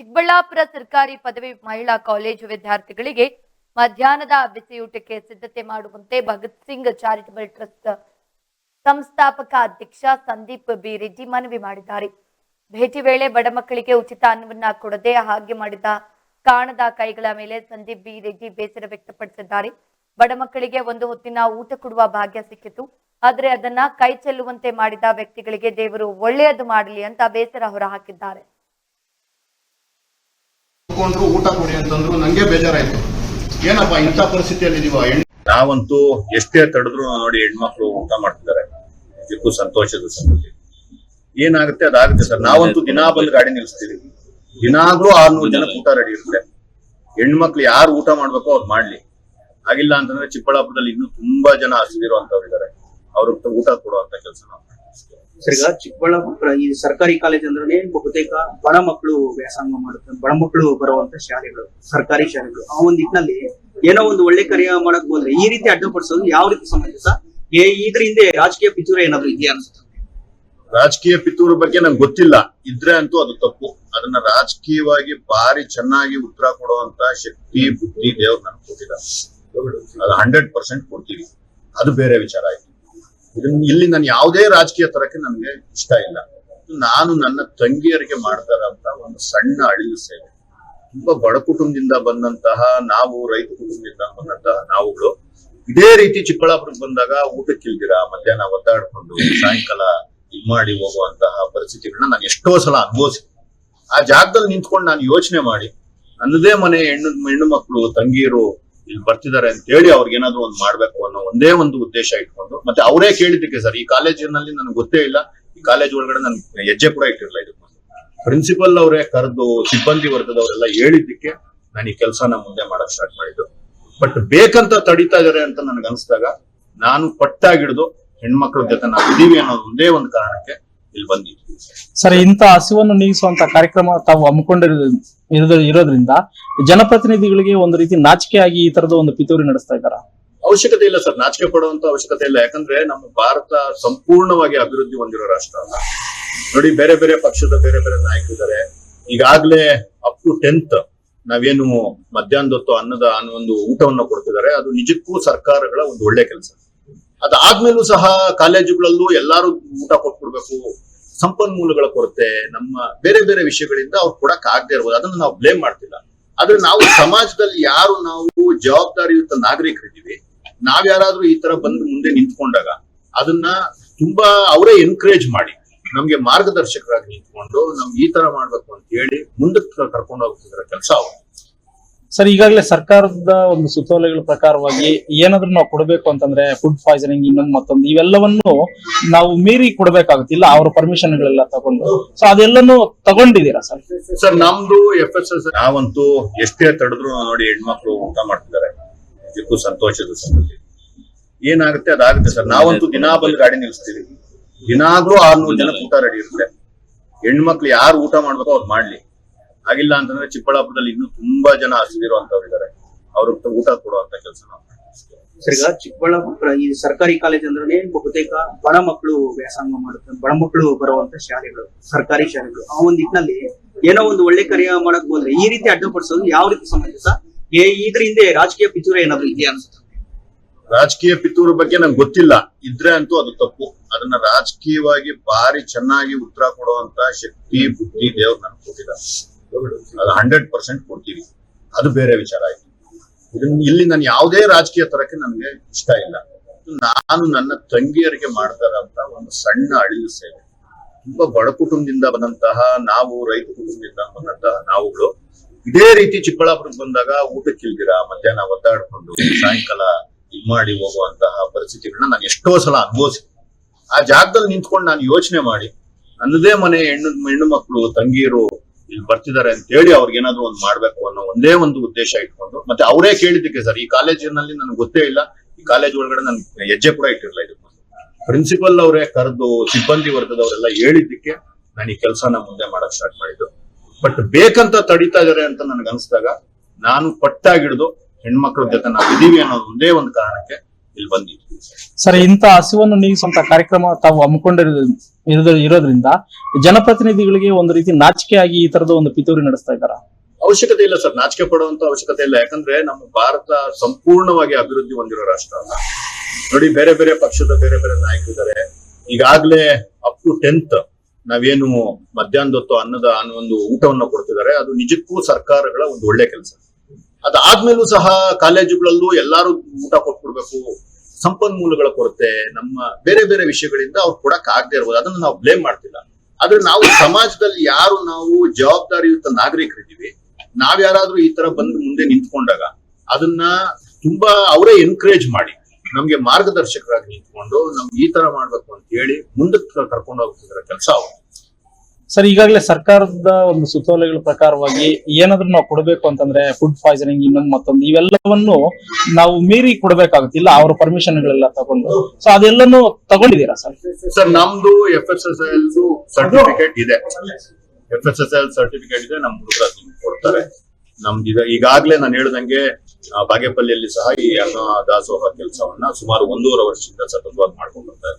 ಚಿಕ್ಕಬಳ್ಳಾಪುರ ಸರ್ಕಾರಿ ಪದವಿ ಮಹಿಳಾ ಕಾಲೇಜು ವಿದ್ಯಾರ್ಥಿಗಳಿಗೆ ಮಧ್ಯಾಹ್ನದ ಬಿಸಿಯೂಟಕ್ಕೆ ಸಿದ್ಧತೆ ಮಾಡುವಂತೆ ಭಗತ್ ಸಿಂಗ್ ಚಾರಿಟಬಲ್ ಟ್ರಸ್ಟ್ ಸಂಸ್ಥಾಪಕ ಅಧ್ಯಕ್ಷ ಸಂದೀಪ್ ಬಿ ರೆಡ್ಡಿ ಮನವಿ ಮಾಡಿದ್ದಾರೆ. ಭೇಟಿ ವೇಳೆ ಬಡ ಮಕ್ಕಳಿಗೆ ಉಚಿತ ಅನ್ನವನ್ನ ಕೊಡದೆ ಹಾಗೆ ಮಾಡಿದ ಕಾಣದ ಕೈಗಳ ಮೇಲೆ ಸಂದೀಪ್ ಬಿ ರೆಡ್ಡಿ ಬೇಸರ ವ್ಯಕ್ತಪಡಿಸಿದ್ದಾರೆ. ಬಡ ಮಕ್ಕಳಿಗೆ ಒಂದು ಹೊತ್ತಿನ ಊಟ ಕೊಡುವ ಭಾಗ್ಯ ಸಿಕ್ಕಿತು. ಆದರೆ ಅದನ್ನ ಕೈ ಚೆಲ್ಲುವಂತೆ ಮಾಡಿದ ವ್ಯಕ್ತಿಗಳಿಗೆ ದೇವರು ಒಳ್ಳೆಯದು ಮಾಡಲಿ ಅಂತ ಬೇಸರ ಹೊರಹಾಕಿದ್ದಾರೆ. ಕೊಂಡ್ರು ಊಟ ಕೊಡಿ ಅಂತಂದ್ರು ನಂಗೆ ಬೇಜಾರಾಯ್ತು. ಏನಪ್ಪ ಇಂಥ ಪರಿಸ್ಥಿತಿಯಲ್ಲಿ ಹೆಣ್ಣು ನಾವಂತೂ ಎಷ್ಟೇ ತಡೆದ್ರು ನೋಡಿ ಹೆಣ್ಮಕ್ಳು ಊಟ ಮಾಡ್ತಿದ್ದಾರೆ. ಇದಕ್ಕೂ ಸಂತೋಷದ ಸಂಗತಿ ಏನಾಗುತ್ತೆ ಅದಾಗುತ್ತೆ ಸರ್. ನಾವಂತೂ ದಿನಾ ಬಂದು ಗಾಡಿ ನಿಲ್ಲಿಸ್ತೀವಿ ದಿನಾಗ್ಲೂ ಆರ್ನೂರು ಜನ ಊಟ ರೆಡಿ ಇರುತ್ತೆ. ಹೆಣ್ಮಕ್ಳು ಯಾರು ಊಟ ಮಾಡ್ಬೇಕೋ ಅವ್ರು ಮಾಡ್ಲಿ. ಆಗಿಲ್ಲ ಅಂತಂದ್ರೆ ಚಿಕ್ಕಬಳ್ಳಾಪುರದಲ್ಲಿ ಇನ್ನೂ ತುಂಬಾ ಜನ ಹಸಿದಿರುವಂತವ್ರು ಇದ್ದಾರೆ ಅವ್ರಿಗೆ ಊಟ ಕೊಡುವಂತ ಕೆಲಸ ನಾವು. ಮಾಡ್ತೀವಿ. ಸರ್ ಈಗ ಚಿಕ್ಕಬಳ್ಳಾಪುರ ಈ ಸರ್ಕಾರಿ ಕಾಲೇಜ್ ಅಂದ್ರೆ ಬಹುತೇಕ ಬಡ ಮಕ್ಕಳು ವ್ಯಾಸಂಗ ಮಾಡುತ್ತೆ, ಬಡ ಮಕ್ಕಳು ಬರುವಂತ ಶಾಲೆಗಳು, ಸರ್ಕಾರಿ ಶಾಲೆಗಳು. ಆ ಒಂದ್ ನಿಟ್ಟಿನಲ್ಲಿ ಏನೋ ಒಂದು ಒಳ್ಳೆ ಕಾರ್ಯ ಮಾಡಕ್ ಹೋದ್ರೆ ಈ ರೀತಿ ಅಡ್ಡಪಡಿಸೋದು ಯಾವ ರೀತಿ ಸಂಬಂಧಿಸ ಇದ್ರ ಹಿಂದೆ ರಾಜಕೀಯ ಪಿತೂರ ಏನಾದ್ರು ಇದೆಯಾ ಅನ್ಸುತ್ತೆ? ರಾಜಕೀಯ ಪಿತೂರು ಬಗ್ಗೆ ನಂಗೆ ಗೊತ್ತಿಲ್ಲ. ಇದ್ರೆ ಅಂತೂ ಅದು ತಪ್ಪು. ಅದನ್ನ ರಾಜಕೀಯವಾಗಿ ಭಾರಿ ಚೆನ್ನಾಗಿ ಉತ್ತರ ಕೊಡುವಂತ ಶಕ್ತಿ, ಬುದ್ಧಿ ದೇವ್ರು ನನ್ಗೆ ಕೊಟ್ಟಿಲ್ಲ ಅದು ಹಂಡ್ರೆಡ್ ಪರ್ಸೆಂಟ್ ಕೊಡ್ತೀವಿ. ಅದು ಬೇರೆ ವಿಚಾರ ಆಯ್ತು. ಇದನ್ನ ಇಲ್ಲಿ ನಾನು ಯಾವುದೇ ರಾಜಕೀಯ ತರಕ್ಕೆ ನನಗೆ ಇಷ್ಟ ಇಲ್ಲ. ನಾನು ನನ್ನ ತಂಗಿಯರಿಗೆ ಮಾಡ್ತಾರಂತ ಒಂದು ಸಣ್ಣ ಅಳಿಲು ಸೇವೆ. ತುಂಬಾ ಬಡ ಕುಟುಂಬದಿಂದ ಬಂದಂತಹ, ನಾವು ರೈತ ಕುಟುಂಬದಿಂದ ಬಂದಂತಹ ನಾವುಗಳು ಇದೇ ರೀತಿ ಚಿಕ್ಕಬಳ್ಳಾಪುರಕ್ಕೆ ಬಂದಾಗ ಊಟಕ್ಕಿಲ್ದಿರ, ಮಧ್ಯಾಹ್ನ ಒದ್ದಾಡ್ಕೊಂಡು ಸಾಯಂಕಾಲ ಇದ್ ಮಾಡಿ ಹೋಗುವಂತಹ ಪರಿಸ್ಥಿತಿಗಳನ್ನ ನಾನು ಎಷ್ಟೋ ಸಲ ಅನುಭವಿಸಿ ಆ ಜಾಗದಲ್ಲಿ ನಿಂತ್ಕೊಂಡು ನಾನು ಯೋಚನೆ ಮಾಡಿ, ನನ್ನದೇ ಮನೆ ಹೆಣ್ಣು ಹೆಣ್ಣು ಮಕ್ಕಳು, ತಂಗಿಯರು ಇಲ್ಲಿ ಬರ್ತಿದ್ದಾರೆ ಅಂತ ಹೇಳಿ ಅವ್ರಿಗೆ ಏನಾದ್ರು ಒಂದು ಮಾಡ್ಬೇಕು ಅನ್ನೋ ಒಂದೇ ಒಂದು ಉದ್ದೇಶ ಇಟ್ಕೊಂಡು, ಮತ್ತೆ ಅವರೇ ಕೇಳಿದ್ದಕ್ಕೆ ಸರ್, ಈ ಕಾಲೇಜಿನಲ್ಲಿ ನನಗೆ ಗೊತ್ತೇ ಇಲ್ಲ. ಈ ಕಾಲೇಜ್ ಒಳಗಡೆ ನನ್ ಹೆಜ್ಜೆ ಕೂಡ ಇಟ್ಟಿರಲಿಲ್ಲ ಇದು ಪ್ರಿನ್ಸಿಪಲ್ ಅವರೇ ಕರೆದು, ಸಿಬ್ಬಂದಿ ವರ್ಗದವರೆಲ್ಲ ಹೇಳಿದ್ದಕ್ಕೆ ನಾನು ಈ ಕೆಲಸನ ಮುಂದೆ ಮಾಡಕ್ ಸ್ಟಾರ್ಟ್ ಮಾಡಿದ್ದು. ಬಟ್ ಬೇಕಂತ ತಡಿತಾ ಇದಾರೆ ಅಂತ ನನಗೆ ಅನ್ಸ್ದಾಗ, ನಾನು ಪಟ್ಟಾಗಿಡ್ದು ಹೆಣ್ಮಕ್ಳ ಜೊತೆ ನಾವು ಇದೀವಿ ಅನ್ನೋ ಒಂದೇ ಒಂದು ಕಾರಣಕ್ಕೆ ಇಲ್ಲಿ ಬಂದಿದ್ವಿ ಸರ್ ಇಂತ ಹಸಿವನ್ನು ನೀಗಿಸುವಂತ ಕಾರ್ಯಕ್ರಮ ತಾವು ಹಮ್ಮಿಕೊಂಡಿರೋ ಇರೋದ್ರಿಂದ ಜನಪ್ರತಿನಿಧಿಗಳಿಗೆ ಒಂದು ರೀತಿ ನಾಚಿಕೆಯಾಗಿ ಈ ತರದ ಒಂದು ಪಿತೂರಿ ನಡೆಸ್ತಾ ಇದ್ದಾರಾ? ಅವಶ್ಯಕತೆ ಇಲ್ಲ ಸರ್. ನಾಚಿಕೆ ಪಡುವಂತ ಅವಶ್ಯಕತೆ ಇಲ್ಲ. ಯಾಕಂದ್ರೆ ನಮ್ಮ ಭಾರತ ಸಂಪೂರ್ಣವಾಗಿ ಅಭಿವೃದ್ಧಿ ಹೊಂದಿರೋ ರಾಷ್ಟ್ರ ಅಲ್ಲ. ನೋಡಿ ಬೇರೆ ಬೇರೆ ಪಕ್ಷದ ಬೇರೆ ಬೇರೆ ನಾಯಕರಿದ್ದಾರೆ. ಈಗಾಗ್ಲೇ ಅಪ್ ಟು ಟೆಂತ್ ನಾವೇನು ಮಧ್ಯಾಹ್ನದ ಹೊತ್ತು ಅನ್ನದ ಅನ್ನೋ ಒಂದು ಊಟವನ್ನು ಕೊಡ್ತಿದ್ದಾರೆ. ಅದು ನಿಜಕ್ಕೂ ಸರ್ಕಾರಗಳ ಒಂದು ಒಳ್ಳೆ ಕೆಲಸ. ಅದಾದ್ಮೇಲೂ ಸಹ ಕಾಲೇಜುಗಳಲ್ಲೂ ಎಲ್ಲಾರು ಊಟ ಕೊಟ್ಬಿಡ್ಬೇಕು ಸಂಪನ್ಮೂಲಗಳ ಕೊರತೆ, ನಮ್ಮ ಬೇರೆ ಬೇರೆ ವಿಷಯಗಳಿಂದ ಅವ್ರು ಕೊಡಕ್ ಆಗದೆ ಇರ್ಬೋದು. ಅದನ್ನ ನಾವು ಬ್ಲೇಮ್ ಮಾಡ್ತಿಲ್ಲ. ಆದ್ರೆ ನಾವು ಸಮಾಜದಲ್ಲಿ ಯಾರು ನಾವು ಜವಾಬ್ದಾರಿಯುತ ನಾಗರಿಕರಿದ್ದೀವಿ, ನಾವ್ ಯಾರಾದ್ರೂ ಈ ತರ ಬಂದು ಮುಂದೆ ನಿಂತ್ಕೊಂಡಾಗ ಅದನ್ನ ತುಂಬಾ ಅವರೇ ಎನ್ಕರೇಜ್ ಮಾಡಿ, ನಮ್ಗೆ ಮಾರ್ಗದರ್ಶಕರಾಗಿ ನಿಂತ್ಕೊಂಡು ನಮ್ಗೆ ಈ ತರ ಮಾಡ್ಬೇಕು ಅಂತ ಹೇಳಿ ಮುಂದಕ್ಕೆ ಕರ್ಕೊಂಡು ಹೋಗ್ತಿದ್ರ ಕೆಲಸ ಅವರು. ಸರ್, ಈಗಾಗಲೇ ಸರ್ಕಾರದ ಒಂದು ಸುತ್ತೋಲೆಗಳ ಪ್ರಕಾರವಾಗಿ ಏನಾದ್ರೂ ನಾವು ಕೊಡಬೇಕು ಅಂತಂದ್ರೆ ಫುಡ್ ಪಾಯ್ಸನಿಂಗ್ ಇನ್ನೊಂದು ಮತ್ತೊಂದು ಇವೆಲ್ಲವನ್ನು ನಾವು ಮೀರಿ ಕೊಡಬೇಕಾಗುತ್ತೆ, ಇಲ್ಲ ಅವರ ಪರ್ಮಿಷನ್ ಗಳೆಲ್ಲ ತಗೊಂಡು. ಸೊ ಅದೆಲ್ಲನೂ ತಗೊಂಡಿದ್ದೀರಾ ಸರ್? ಸರ್, ನಮ್ದು ಎಫ್ ಎಸ್ ನಾವಂತೂ ಎಷ್ಟೇ ತಡೆದ್ರು ನೋಡಿ ಹೆಣ್ಮಕ್ಳು ಊಟ ಮಾಡ್ತಿದ್ದಾರೆ. ಇದಕ್ಕೂ ಸಂತೋಷದ ಏನಾಗುತ್ತೆ ಅದಾಗುತ್ತೆ ಸರ್. ನಾವಂತೂ ದಿನಾ ಬಂದು ಗಾಡಿ ನಿಲ್ಲಿಸ್ತೀವಿ ದಿನಾಗ್ಲೂ ಆರ್ನೂರು ಜನ ಊಟ ರೆಡಿ ಇರುತ್ತೆ. ಹೆಣ್ಮಕ್ಳು ಯಾರು ಊಟ ಮಾಡ್ಬೇಕೋ ಅವ್ರು ಮಾಡ್ಲಿ. ಆಗಿಲ್ಲ ಅಂತಂದ್ರೆ ಚಿಕ್ಕಬಳ್ಳಾಪುರದಲ್ಲಿ ಇನ್ನೂ ತುಂಬಾ ಜನ ಹಸಿದಿರುವಂತವ್ರು ಇದ್ದಾರೆ ಅವ್ರಿಗೆ ಊಟ ಕೊಡುವಂತ ಕೆಲಸ ಸರಿ ಚಿಕ್ಕಬಳ್ಳಾಪುರ ಈ ಸರ್ಕಾರಿ ಕಾಲೇಜ್ ಅಂದ್ರೆ ಬಹುತೇಕ ಬಡ ಮಕ್ಕಳು ವ್ಯಾಸಂಗ ಮಾಡುತ್ತೆ ಬಡ ಮಕ್ಕಳು ಬರುವಂತ ಶಾಲೆಗಳು ಸರ್ಕಾರಿ ಶಾಲೆಗಳು. ಆ ಒಂದ್ ನಿಟ್ಟಿನಲ್ಲಿ ಏನೋ ಒಂದು ಒಳ್ಳೆ ಕಾರ್ಯ ಮಾಡಕ್ ಹೋದ್ರೆ ಈ ರೀತಿ ಅಡ್ಡಪಡಿಸೋದು ಯಾವ ರೀತಿ ಸಂಬಂಧಿಸ ಇದ್ರ ಹಿಂದೆ ರಾಜಕೀಯ ಪಿತೂರ ಏನಾದ್ರು ಇದೆಯಾ ಅನ್ಸುತ್ತೆ? ರಾಜಕೀಯ ಪಿತೂರ ಬಗ್ಗೆ ನಂಗೆ ಗೊತ್ತಿಲ್ಲ. ಇದ್ರೆ ಅಂತೂ ಅದು ತಪ್ಪು. ಅದನ್ನ ರಾಜಕೀಯವಾಗಿ ಭಾರಿ ಚೆನ್ನಾಗಿ ಉತ್ತರ ಕೊಡುವಂತ ಶಕ್ತಿ ಬುದ್ಧಿ ದೇವ್ರು ನನ್ಗೆ ಕೊಟ್ಟಿದ್ದಾರೆ. ಅದು ಹಂಡ್ರೆಡ್ ಪರ್ಸೆಂಟ್ ಕೊಡ್ತೀವಿ. ಅದು ಬೇರೆ ವಿಚಾರ ಆಯ್ತು. ಇದನ್ನ ಇಲ್ಲಿ ನಾನು ಯಾವುದೇ ರಾಜಕೀಯ ತರಕ್ಕೆ ನನಗೆ ಇಷ್ಟ ಇಲ್ಲ. ನಾನು ನನ್ನ ತಂಗಿಯರಿಗೆ ಮಾಡ್ತಾರಂತ ಒಂದು ಸಣ್ಣ ಅಳಿಲು ಸೇವೆ. ತುಂಬಾ ಬಡ ಕುಟುಂಬದಿಂದ ಬಂದಂತಹ ನಾವು ರೈತ ಕುಟುಂಬದಿಂದ ಬಂದಂತಹ ನಾವುಗಳು ಇದೇ ರೀತಿ ಚಿಕ್ಕಬಳ್ಳಾಪುರಕ್ಕೆ ಬಂದಾಗ ಊಟಕ್ಕೆ ಇಲ್ದಿರ ಮಧ್ಯಾಹ್ನ ಒದ್ದಾಡ್ಕೊಂಡು ಸಾಯಂಕಾಲ ಇದ್ ಮಾಡಿ ಹೋಗುವಂತಹ ಪರಿಸ್ಥಿತಿಗಳನ್ನ ನಾನು ಎಷ್ಟೋ ಸಲ ಅನುಭವಿಸಿ ಆ ಜಾಗದಲ್ಲಿ ನಿಂತ್ಕೊಂಡು ನಾನು ಯೋಚನೆ ಮಾಡಿ, ನನ್ನದೇ ಮನೆ ಹೆಣ್ಣು ಹೆಣ್ಣು ಮಕ್ಕಳು, ತಂಗಿಯರು ಇಲ್ಲಿ ಬರ್ತಿದ್ದಾರೆ ಅಂತ ಹೇಳಿ ಅವ್ರಿಗೆ ಏನಾದ್ರು ಒಂದು ಮಾಡ್ಬೇಕು ಅನ್ನೋ ಒಂದೇ ಒಂದು ಉದ್ದೇಶ ಇಟ್ಕೊಂಡು, ಮತ್ತೆ ಅವರೇ ಕೇಳಿದ್ದಕ್ಕೆ ಸರ್, ಈ ಕಾಲೇಜಿನಲ್ಲಿ ನನಗೆ ಗೊತ್ತೇ ಇಲ್ಲ. ಈ ಕಾಲೇಜ್ ಒಳಗಡೆ ನನ್ ಹೆಜ್ಜೆ ಕೂಡ ಇಟ್ಟಿರಲಿಲ್ಲ ಇದು ಪ್ರಿನ್ಸಿಪಲ್ ಅವರೇ ಕರೆದು ಸಿಬ್ಬಂದಿ ವರ್ಗದವರೆಲ್ಲ ಹೇಳಿದ್ದಕ್ಕೆ ನಾನು ಈ ಕೆಲಸನ ಮುಂದೆ ಮಾಡಕ್ ಸ್ಟಾರ್ಟ್ ಮಾಡಿದ್ದು. ಬಟ್ ಬೇಕಂತ ತಡಿತಾ ಇದಾರೆ ಅಂತ ನನಗೆ ಅನ್ಸಿದಾಗ, ನಾನು ಪಟ್ಟಾಗಿಡ್ದು ಹೆಣ್ಮಕ್ಳ ಜೊತೆ ನಾವು ಇದೀವಿ ಅನ್ನೋದು ಒಂದೇ ಒಂದು ಕಾರಣಕ್ಕೆ ಇಲ್ಲಿ ಬಂದಿದ್ವಿ ಸರ್. ಇಂಥ ಹಸಿವನ್ನು ನೀಗಿಸುವಂತ ಕಾರ್ಯಕ್ರಮ ತಾವು ಹಮ್ಮಿಕೊಂಡಿರೋ ಇರೋದ್ರಿಂದ ಜನಪ್ರತಿನಿಧಿಗಳಿಗೆ ಒಂದು ರೀತಿ ನಾಚಿಕೆಯಾಗಿ ಈ ತರದ ಒಂದು ಪಿತೂರಿ ನಡೆಸ್ತಾ ಇದ್ದಾರಾ? ಅವಶ್ಯಕತೆ ಇಲ್ಲ ಸರ್ ನಾಚಿಕೆ ಪಡುವಂತ ಅವಶ್ಯಕತೆ ಇಲ್ಲ. ಯಾಕಂದ್ರೆ ನಮ್ಮ ಭಾರತ ಸಂಪೂರ್ಣವಾಗಿ ಅಭಿವೃದ್ಧಿ ಹೊಂದಿರೋ ರಾಷ್ಟ್ರ ಅಲ್ಲ. ನೋಡಿ ಬೇರೆ ಬೇರೆ ಪಕ್ಷದ ಬೇರೆ ಬೇರೆ ನಾಯಕರಿದ್ದಾರೆ. ಈಗಾಗ್ಲೇ ಅಪ್ ಟು ಟೆಂತ್ ನಾವೇನು ಮಧ್ಯಾಹ್ನದ ಹೊತ್ತು ಅನ್ನದ ಅನ್ನೋ ಒಂದು ಊಟವನ್ನ ಕೊಡ್ತಿದ್ದಾರೆ. ಅದು ನಿಜಕ್ಕೂ ಸರ್ಕಾರಗಳ ಒಂದು ಒಳ್ಳೆ ಕೆಲಸ. ಅದಾದ್ಮೇಲೂ ಸಹ ಕಾಲೇಜುಗಳಲ್ಲೂ ಎಲ್ಲಾರು ಊಟ ಕೊಟ್ಬಿಡ್ಬೇಕು. ಸಂಪನ್ಮೂಲಗಳ ಕೊರತೆ, ನಮ್ಮ ಬೇರೆ ಬೇರೆ ವಿಷಯಗಳಿಂದ ಅವ್ರು ಕೊಡಕ್ ಆಗದೆ ಇರ್ಬೋದು. ಅದನ್ನ ನಾವು ಬ್ಲೇಮ್ ಮಾಡ್ತಿಲ್ಲ. ಆದ್ರೆ ನಾವು ಸಮಾಜದಲ್ಲಿ ಯಾರು ನಾವು ಜವಾಬ್ದಾರಿಯುತ ನಾಗರಿಕರಿದ್ದೀವಿ, ನಾವ್ ಯಾರಾದ್ರೂ ಈ ತರ ಬಂದು ಮುಂದೆ ನಿಂತ್ಕೊಂಡಾಗ ಅದನ್ನ ತುಂಬಾ ಅವರೇ ಎನ್ಕರೇಜ್ ಮಾಡಿ, ನಮ್ಗೆ ಮಾರ್ಗದರ್ಶಕರಾಗಿ ನಿಂತ್ಕೊಂಡು ನಮ್ಗೆ ಈ ತರ ಮಾಡ್ಬೇಕು ಅಂತ ಹೇಳಿ ಮುಂದಕ್ಕೆ ಕರ್ಕೊಂಡು ಹೋಗ್ತಿದ್ರ ಕೆಲಸ ಅವರು. ಸರ್, ಈಗಾಗಲೇ ಸರ್ಕಾರದ ಒಂದು ಸುತ್ತೋಲೆಗಳ ಪ್ರಕಾರವಾಗಿ ಏನಾದ್ರೂ ನಾವು ಕೊಡಬೇಕು ಅಂತಂದ್ರೆ ಫುಡ್ ಪಾಯ್ಸನಿಂಗ್ ಇನ್ನೊಂದು ಮತ್ತೊಂದು, ಇವೆಲ್ಲವನ್ನು ನಾವು ಮೀರಿ ಕೊಡಬೇಕಾಗುತ್ತಿಲ್ಲ ಇಲ್ಲ ಪರ್ಮಿಷನ್ ಗಳೆಲ್ಲ ತಗೊಂಡು. ಸೊ ಅದೆಲ್ಲನೂ ತಗೊಂಡಿದ್ದೀರಾ ಸರ್? ಸರ್, ನಮ್ದು F S S L certificate ಇದೆ. F S S L certificate ಇದೆ, ನಮ್ ಹುಡುಗರ ಕೊಡ್ತಾರೆ. ನಮ್ದು ಈಗ ಈಗಾಗ್ಲೇ ನಾನು ಹೇಳ್ದಂಗೆ ಬಾಗೇಪಲ್ಲಿಯಲ್ಲಿ ಸಹ ಈ ಅನ್ನ ದಾಸೋಹ ಕೆಲಸವನ್ನ ಸುಮಾರು ಒಂದೂವರೆ ವರ್ಷದಿಂದ ಸತತವಾಗಿ ಮಾಡ್ಕೊಂಡು ಬರ್ತಾರೆ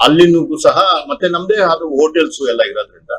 ಅಲ್ಲಿನೂ ಸಹ ಮತ್ತೆ ನಮ್ದೇ ಆದ ಹೋಟೆಲ್ಸ್ ಎಲ್ಲ ಇರೋದ್ರಿಂದ